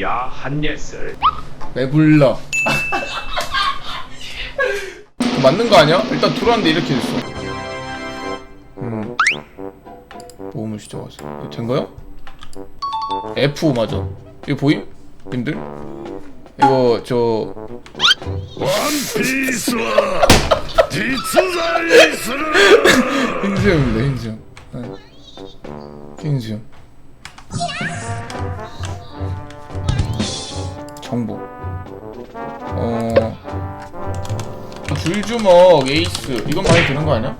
야 한예슬 왜 불러? 맞는 거 아니야? 일단 들어왔는데 이렇게 됐어. 음. 모험을 시작하세요. 이거 된 거요? F 맞아. 이거 보임? 님들? 이거 저 원피스와 디스자이스를 흰수염입니다. 흰수염. 이건 많이 드는 거 아니야?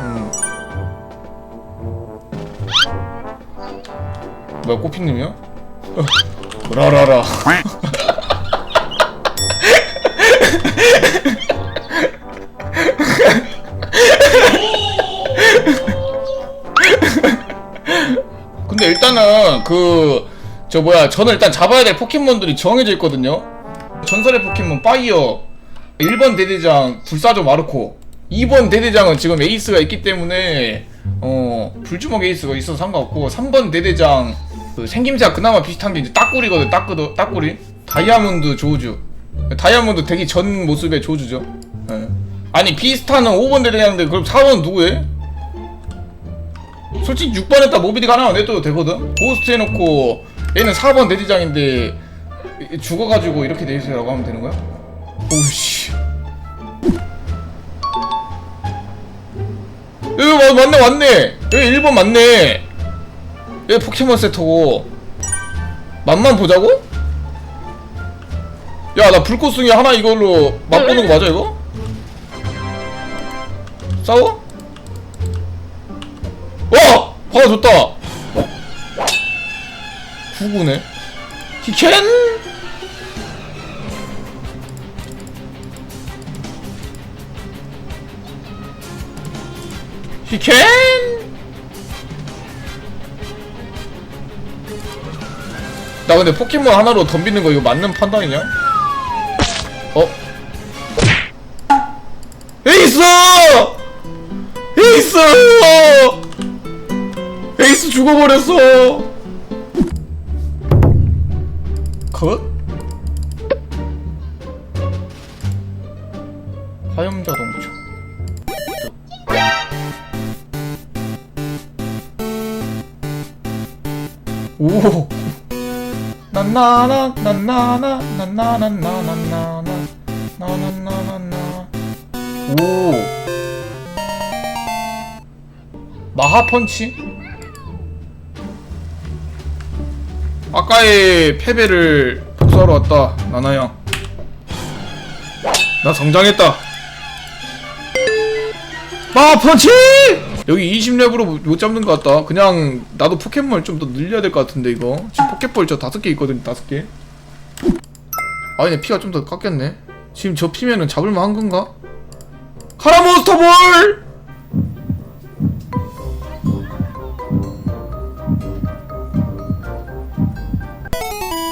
음. 뭐야 꼬피님이요? 라라라 근데 일단은 그 저 뭐야 저는 일단 잡아야 될 포켓몬들이 정해져 있거든요 전설의 포켓몬 파이어 1번 대대장 불사조 마르코 2번 대대장은 지금 에이스가 있기 때문에 어 불주먹 에이스가 있어서 상관없고 3번 대대장 그 생김새가 그나마 비슷한 게 이제 따꾸리거든 따꾸도 따꾸리 다이아몬드 조주 다이아몬드 되기 전 모습의 조주죠 예. 아니 비스타는 5번 대대장인데 그럼 4번 누구예요? 솔직히 6번 했다 모비딕 하나만 내둬도 되거든? 고스트 해놓고 얘는 4번 대대장인데 죽어가지고 이렇게 돼 있어요라고 하면 되는 거야? 오우씨 여기 맞, 맞네 맞네 여기 1번 맞네 여기 포켓몬 세터고 맛만 보자고? 야 나 불꽃숭이 하나 이걸로 맛보는 거 맞아 이거? 싸워? 와! 화가 좋다! 후구네 히켄! 히켄! 나 근데 포켓몬 하나로 덤비는 거 이거 맞는 판단이냐? 어? 에이스! 에이스! 에이스 죽어버렸어! 컷? 화염자동차 오. 나나나 나 나나 나 나나나 나나나 나나나나나 오. 마하펀치? 아까의 패배를 복수하러 왔다 나나야 나 성장했다. 마하펀치! 여기 20렙으로 못 잡는 것 같다 그냥 나도 포켓몬을 좀더 늘려야 될 것 같은데 이거 지금 포켓볼 저 다섯 개 있거든 다섯 개 아니 내 피가 좀 더 깎였네 지금 저 피면은 잡을만 한 건가? 카라 몬스터 볼!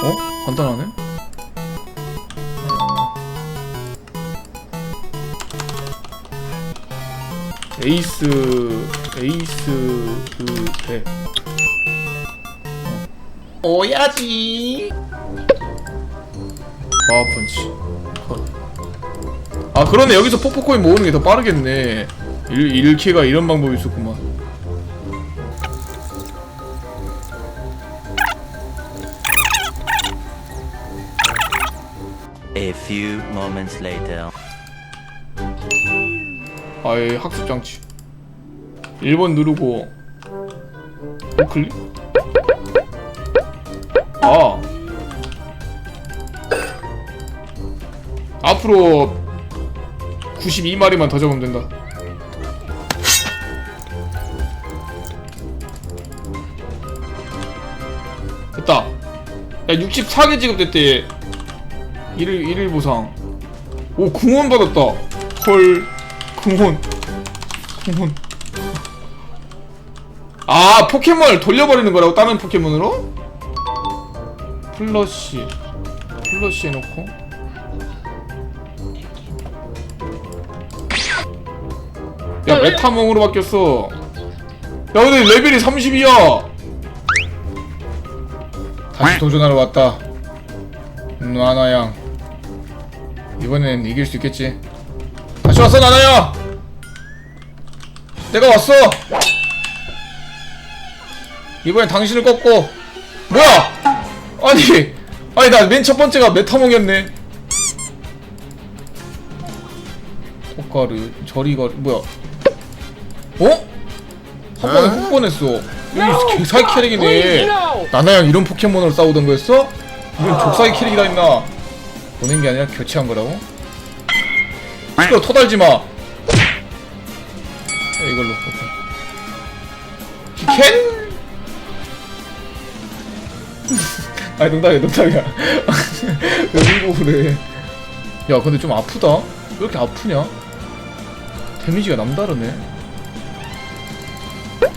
어? 간단하네? 에이스 에이스 그배. 오야지. 마와펀치. 컷. 아 그러네. 여기서 포포코인 모으는 게 더 빠르겠네. 1, 1키가 이런 방법이 있었구만. A few moments later. 아예 학습 장치. 1번 누르고 우클릭? 아. 앞으로 92마리만 더 잡으면 된다. 됐다. 야 64개 지급됐대. 1일 1일 보상. 오 궁원 받았다. 헐 궁혼 궁혼 아 포켓몬을 돌려버리는 거라고 다른 포켓몬으로? 플러시. 플러시 해놓고. 야 메타몽으로 바뀌었어. 근데 레벨이 30이야. 다시 도전하러 왔다. 음, 나나양. 이번엔 이길 수 있겠지 왔어 나나야 내가 왔어. 이번엔 당신을 꺾고. 뭐야? 아니 아니 나 맨 첫 번째가 메타몽이었네. 토카르 저리거리 뭐야? 어? 한 번에 훅 보냈어. 여기 족사이 캐릭이네. 나나양 이런 포켓몬으로 싸우던 거였어? 이건 족사이 캐릭이라 했나 보낸 게 아니라 교체한 거라고? 시끄러 터달지 마. 이걸로. 오케이. 캔? 아니 농담이야 농담이야. 왜 울고 그래. 야 근데 좀 아프다. 왜 이렇게 아프냐? 데미지가 남다르네.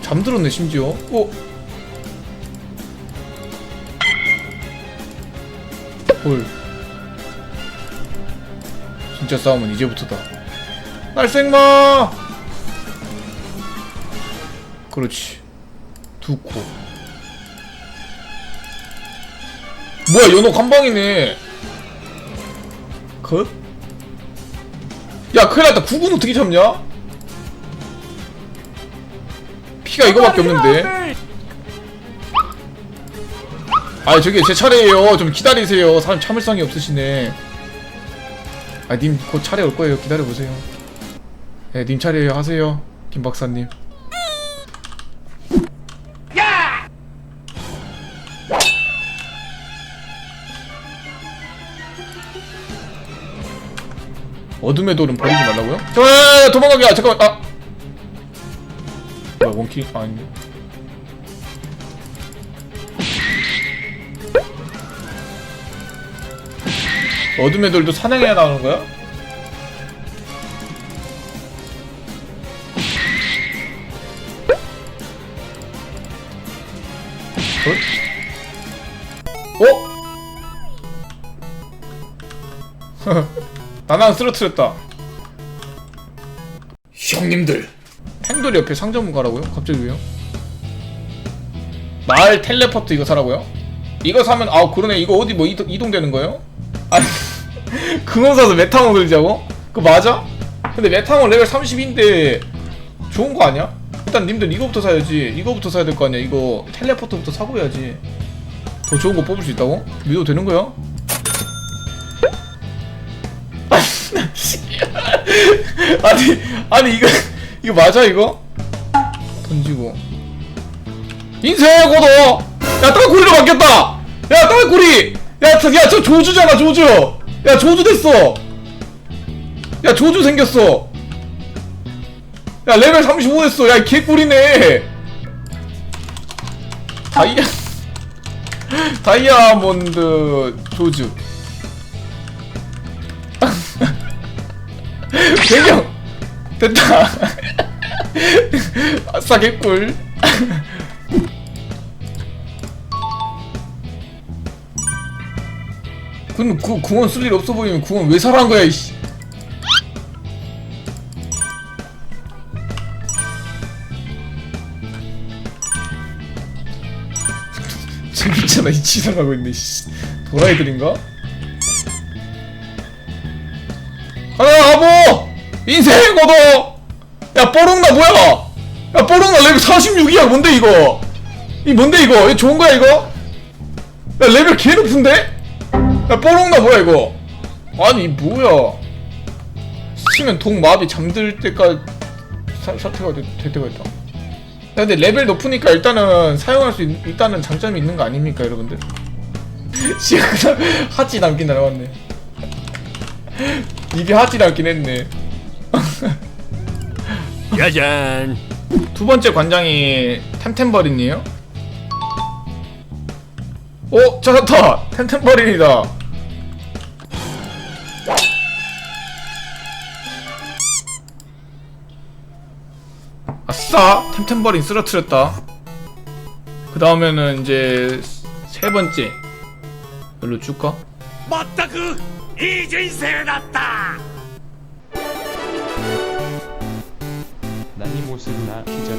잠들었네 심지어. 어? 헐 진짜 싸움은 이제부터다. 날생마! 그렇지. 두 코. 뭐야 연옥 한 방이네. 컷? 야 큰일 났다. 구군 어떻게 잡냐? 피가 이거밖에 없는데? 아 저기 제 차례예요. 좀 기다리세요. 사람 참을성이 없으시네 아 님 곧 차례 올 거예요. 기다려보세요. 네님 차례예요 하세요 김 박사님. 어둠의 돌은 버리지 말라고요? 야, 도망가게! 잠깐만! 아! 뭐야 원키 아, 아닌데 어둠의 돌도 사냥해야 나오는 거야? 어? 어? 나랑 쓰러뜨렸다. 형님들. 팽돌이 옆에 상점을 가라고요? 갑자기 왜요? 마을 텔레포트 이거 사라고요? 이거 사면 아 그러네 이거 어디 뭐 이동, 이동되는 거예요? 아니 그거 사서 메타몬 걸리자고? 그거 맞아? 근데 메타몬 레벨 30인데 좋은 거 아니야? 일단 님들 이거부터 사야지 이거부터 사야 될 거 아니야 이거 텔레포트부터 사고 해야지 더 좋은 거 뽑을 수 있다고? 믿어도 되는 거야? 아니 아니 이거 이거 맞아 이거? 던지고 인생 고도 야 땅굴이로 바뀌었다 야 땅굴이 야야저 조주잖아 조주. 야 조주 됐어. 야 조주 생겼어. 야 레벨 35 됐어. 야 개꿀이네. 다이아 다이아몬드 조주. 배경. 됐다. 아싸 개꿀 근데 그 궁원 쓸 일 없어 보이면 궁원 왜 사라는 거야 이씨. 재밌잖아 이 치사하고 있네 씨. 도라이들인가? 하나 아보 인생 고도! 야 뽀롱나 뭐야? 야 뽀롱나 레벨 46이야 뭔데 이거? 이 뭔데 이거? 이거 좋은 거야 이거? 야 레벨 개 높은데 야 뽀롱나 뭐야 이거 아니 뭐야 스치면 동마비 잠들 때까지 사, 사태가 될, 될 때가 있다 야, 근데 레벨 높으니까 일단은 사용할 수 있, 있다는 장점이 있는 거 아닙니까 여러분들 그냥 하지 남긴 나왔네 입이 하지 않긴 했네. 짜잔. 두 번째 관장이 템템버린이에요? 어 찾았다! 텐텐버린이다! 아싸! 템템버린 쓰러뜨렸다. 그 다음에는 이제 세 번째. 별로 줄까? 맞다 그이 인생났다! 난이 모습 나 기절